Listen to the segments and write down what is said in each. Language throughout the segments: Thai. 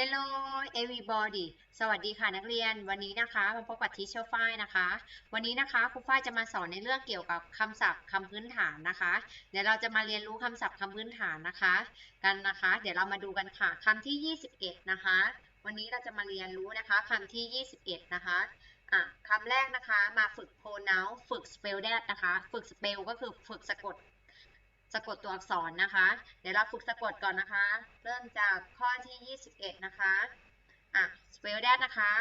Hello everybody สวัสดีค่ะนักเรียน วันนี้นะคะมาพบกับทีเชอร์ฝ้ายนะคะ วันนี้นะคะครูฝ้ายจะมาสอนในเรื่องเกี่ยวกับคำศัพท์คำพื้นฐานนะคะ เดี๋ยวเราจะมาเรียนรู้คำศัพท์คำพื้นฐานนะคะ กันนะคะ เดี๋ยวเรามาดูกันค่ะคำที่ 21 นะคะ วันนี้เราจะมาเรียนรู้นะคะคำที่ 21 นะคะอะคำแรกนะคะมาฝึก pronoun ฝึก spell that นะคะ ฝึก spell ก็คือฝึกสะกดะกดตัวอักษรนะคะ เดี๋ยวเราฝึกสะกดก่อนนะคะ เริ่มจากข้อที่ 21 นะคะ อะ spell that นะคะ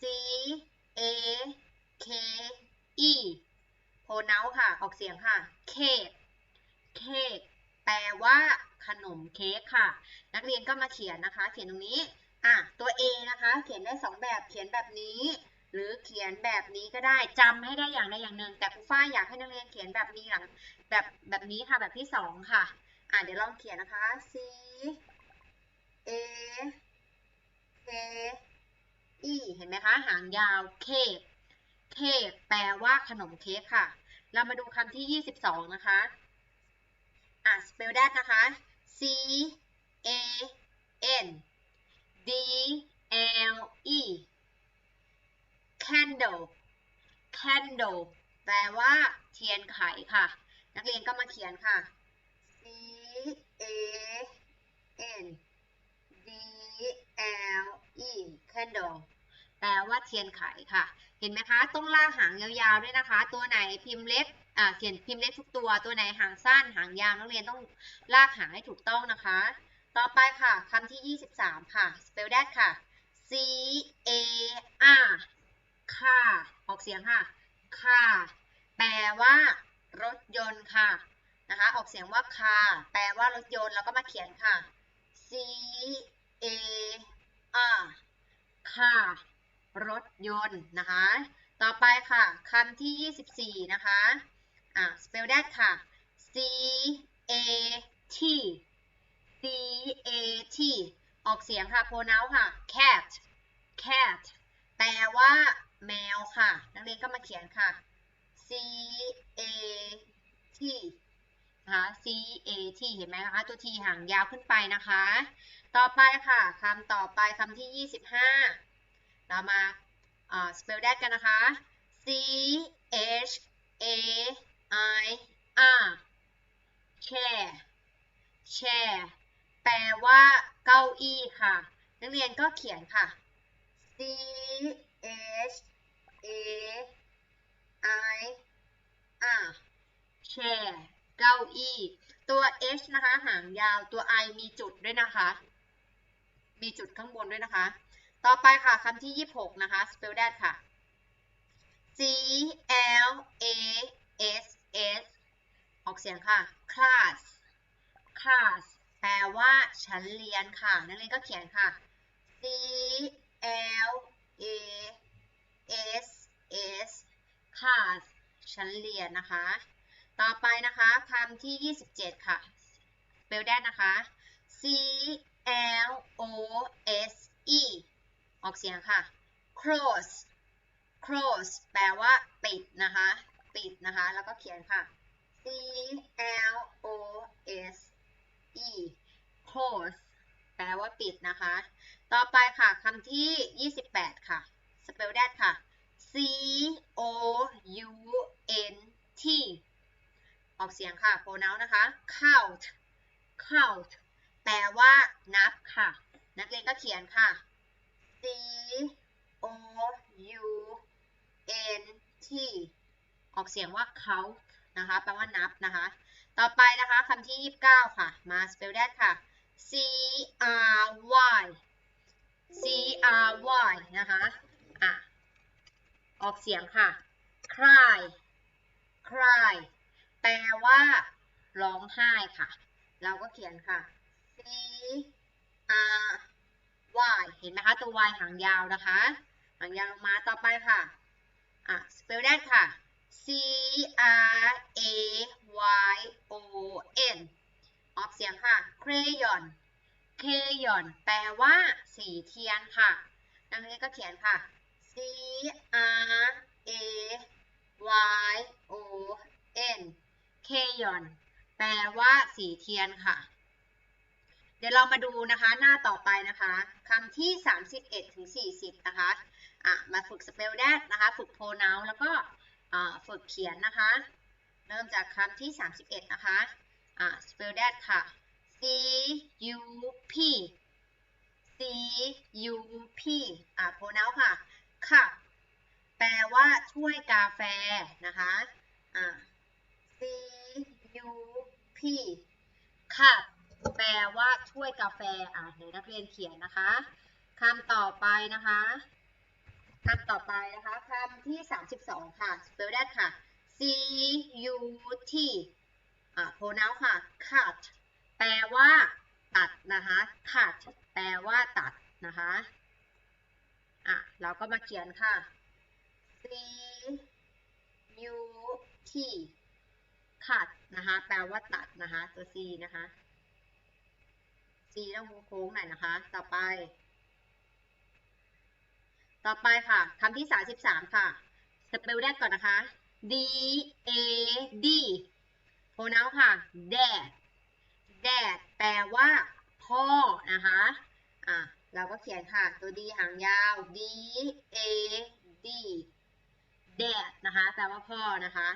C A K E pronoun ค่ะ ออกเสียงค่ะ cake cake แปลว่าขนมเค้กค่ะ นักเรียนก็มาเขียนนะคะ เขียนตรงนี้ อะ ตัว A นะคะ เขียนได้ 2 แบบ เขียนแบบนี้ หรือเขียนแบบนี้ก็ได้จำให้ได้อย่างใดอย่างหนึ่ง แต่ครูฝ้ายอยากให้นักเรียนเขียนแบบนี้หลังแบบแบบนี้ค่ะแบบที่สองค่ะ อะเดี๋ยวลองเขียนนะคะ C A K E เห็นไหมคะ หางยาวเคกเคกแปลว่าขนมเค้กค่ะ เรามาดูคำที่ 22 นะคะ อะ spell that นะคะ C A N D L E candle candle แปลว่า เทียนไขค่ะ นักเรียนก็มาเขียนค่ะ C A N D L E candle แปลว่าเทียนไขค่ะ เห็นไหมคะ ต้องลากหางยาวๆด้วยนะคะ ตัวไหนพิมพ์เล็กอ่าเขียนพิมพ์เล็กทุกตัว ตัวไหนหางสั้นหางยาวนักเรียนต้องลากหางให้ถูกต้องนะคะ ต่อไปค่ะคำที่ 23 ค่ะ spell that ค่ะ C A R ค่ะออกเสียงค่ะ ค่ะแปลว่ารถยนต์ค่ะ นะคะ ออกเสียงว่าค่ะแปลว่ารถยนต์ แล้วก็มาเขียนค่ะ C A R ค่ะรถยนต์นะคะ ต่อไปค่ะคำที่ 24 นะคะ อะ spell that ค่ะ C A T C A T ออกเสียงค่ะ pronoun ค่ะ cat cat แปลว่า แมวค่ะ นักเรียนก็มาเขียนค่ะ C A T นะคะ C A T เห็นไหมคะ ตัว T หางยาวขึ้นไปนะคะ ต่อไปค่ะคำต่อไปคำที่ 25 เรามาอ่า spell that กันนะคะ C H A I R chair chair แปลว่าเก้าอี้ค่ะ นักเรียนก็เขียนค่ะ C H A I R chair เก้าอี้ตัว H นะคะ หางยาวตัว I มีจุดด้วยนะคะ มีจุดข้างบนด้วยนะคะ ต่อไปค่ะคำที่ 26 นะคะ spell that ค่ะ C L A S S ออกเสียงค่ะ class class แปลว่าชั้นเรียนค่ะ นักเรียนก็เขียนค่ะ C L A S S class ชั้นเรียนนะคะ ต่อไปนะคะคำที่ 27 ค่ะ spell that นะคะ C L O S E ออกเสียงค่ะ close close แปลว่าปิดนะคะ ปิดนะคะ แล้วก็เขียนค่ะ C L O S E close แปลว่าปิดนะคะ ต่อไปค่ะคำที่ 28 ค่ะ spell that ค่ะ C O U T ออกเสียงค่ะ pronoun นะคะ count count แปลว่านับค่ะ นักเรียนก็เขียนค่ะ C O U N T ออกเสียงว่า count นะคะ แปลว่านับนะคะ ต่อไปนะคะคำที่ 29 ค่ะ มา spell that ค่ะ C R Y C R Y นะคะ อะ ออกเสียงค่ะ cry cry แปลว่า ร้องไห้ค่ะ เราก็เขียนค่ะ C R Y เห็นไหมคะ ตัว Y หางยาวนะคะ หางยาวลงมาต่อไปค่ะ อะ spell that ค่ะ C R A Y O N ออกเสียงค่ะ crayon crayon แปลว่า สีเทียนค่ะนักเรียนก็เขียนค่ะ C R A Y O N crayon แปลว่าสีเทียนค่ะ เดี๋ยวเรามาดูนะคะหน้าต่อไปนะคะคำที่ 31ถึง40 นะคะอะมาฝึก spell that นะคะ ฝึก pronoun แล้วก็ฝึกเขียนนะคะ เริ่มจากคำที่ 31 นะคะอะ spell that ค่ะ C U P C U P อะ pronoun ค่ะค่ะ แปลว่าถ้วยกาแฟนะคะอะ C U P ค่ะ แปลว่าถ้วยกาแฟอะเดี๋ยวนักเรียนเขียนนะคะคำต่อไปนะคะคำต่อไปนะคะคำที่ 32 ค่ะ spell that ค่ะ C U T อะ pronoun ค่ะ cut แปลว่าตัดนะคะ cut แปลว่าตัดนะคะอะเราก็มาเขียนค่ะ C U T cut นะคะ แปลว่าตัดนะคะ ตัว C นะคะ C ต้องโค้งหน่อยนะคะ ต่อไป ต่อไปค่ะคำที่ 33 ค่ะ สเปลแรกก่อนนะคะ D A D pronoun ค่ะ dad dad แปลว่าพ่อนะคะอะเราก็เขียนค่ะ ตัว D หางยาว D A D dad นะคะแปลว่าพ่อนะคะ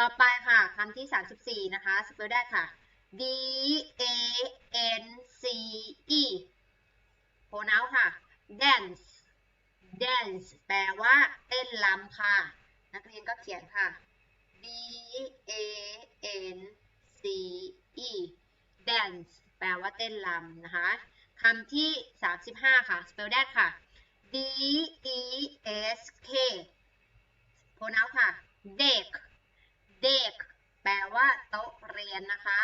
ต่อไปค่ะคำที่ 34 นะคะสเปลได้ค่ะ D A N C E pronoun ค่ะ dance dance แปลว่าเต้นรำค่ะ นักเรียนก็เขียนค่ะ D A N C E dance แปลว่าเต้นรำนะคะคำที่ 35 ค่ะ spell that ค่ะ D E S K pronoun ค่ะ desk desk แปลว่าโต๊ะเรียนนะคะ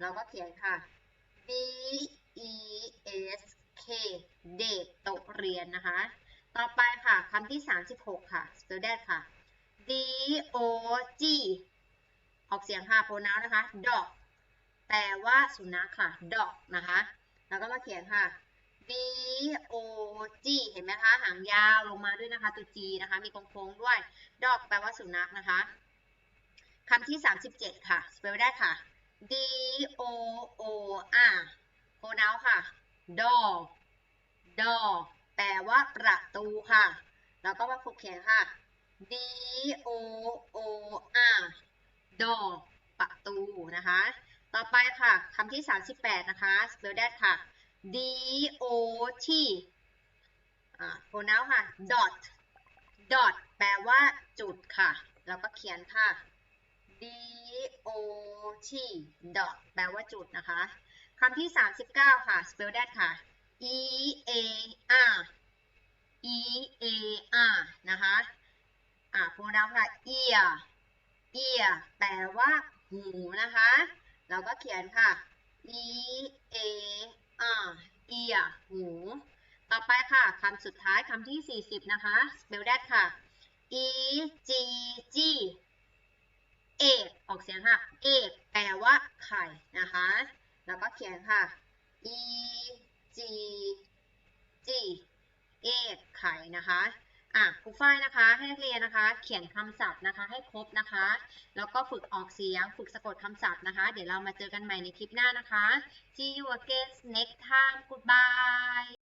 เราก็เขียนค่ะ D E S K desk โต๊ะเรียนนะคะ ต่อไปค่ะคำที่ 36 ค่ะ spell that ค่ะ D O G ออกเสียงค่ะ pronoun นะคะ dog แปลว่าสุนัขค่ะ dog นะคะ แล้วก็มาเขียนค่ะ D O G เห็นไหมคะ หางยาวลงมาด้วยนะคะ ตัว G นะคะ มีโค้งๆด้วย dog แปลว่าสุนัขนะคะคำที่ 37 ค่ะ spell ได้ค่ะ D O O R pronoun ค่ะ door door แปลว่าประตูค่ะ แล้วก็มาฝึกเขียนค่ะ D O O R door ประตูนะคะ ต่อไปค่ะคำที่ 38 นะคะ spell that ค่ะ D O T อ่า pronoun ค่ะ dot dot แปลว่าจุดค่ะ แล้วก็เขียนค่ะ D O T dot แปลว่าจุดนะคะคำที่ 39 ค่ะ spell that ค่ะ E A R E A R นะคะอ่า pronoun ค่ะ ear ear แปลว่าหูนะคะ เราก็เขียนค่ะ E A R ear หูต่อไปค่ะคำสุดท้ายคำที่ 40 นะคะ spell that ค่ะ E G G เอกออกเสียงค่ะ เอกแปลว่าไข่นะคะ แล้วก็เขียนค่ะ E G G เอกไข่นะคะ อะครูฝ้ายนะคะ ให้นักเรียนนะคะ เขียนคำศัพท์นะคะ ให้ครบนะคะ แล้วก็ฝึกออกเสียง ฝึกสะกดคำศัพท์นะคะ เดี๋ยวเรามาเจอกันใหม่ในคลิปหน้านะคะ See you again next time goodbye